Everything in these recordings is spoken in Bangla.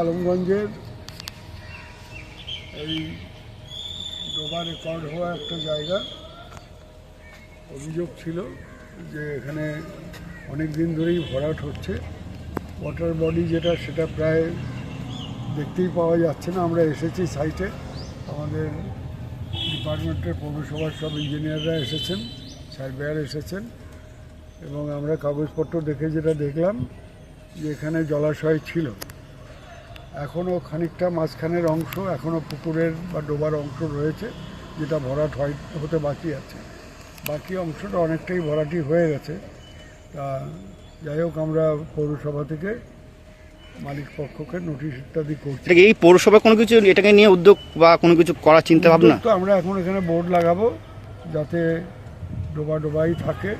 আলমগঞ্জের এই ডোবা রেকর্ড হওয়া একটা জায়গা। অভিযোগ ছিল যে এখানে অনেক দিন ধরেই ভরাট হচ্ছে। ওয়াটার বডি যেটা, সেটা প্রায় দেখতেই পাওয়া যাচ্ছে না। আমরা এসেছি সাইটে। আমাদের ডিপার্টমেন্টের পৌরসভার সব ইঞ্জিনিয়াররা এসেছেন সার্ভেয়ার এসেছেন। এবং আমরা কাগজপত্র দেখে যেটা দেখলাম যে এখানে জলাশয় ছিল। এখনও খানিকটা মাঝখানের অংশ এখনও পুকুরের বা ডোবার অংশ রয়েছে যেটা ভরাট হয় হতে বাকি আছে। বাকি অংশটা অনেকটাই ভরাটি হয়ে গেছে। তা যাই হোক আমরা পৌরসভা থেকে মালিক পক্ষকে নোটিশ ইত্যাদি করছি। এই পৌরসভা কোনো কিছু এটাকে নিয়ে উদ্যোগ বা কোনো কিছু করার চিন্তা ভাবনা? তো আমরা এখন এখানে বোর্ড লাগাবো যাতে ডোবা ডোবাই থাকে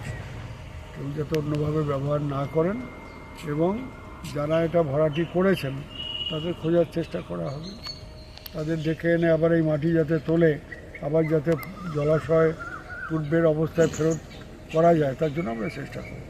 কেউ যাতে অন্যভাবে ব্যবহার না করেন এবং যারা এটা ভরাটি করেছেন তাদের খোঁজার চেষ্টা করা হবে। তাদের ডেকে এনে আবার এই মাটি যাতে তোলে, আবার যাতে জলাশয়, পূর্বের অবস্থায় ফেরত করা যায়, তার জন্য আমরা চেষ্টা করব।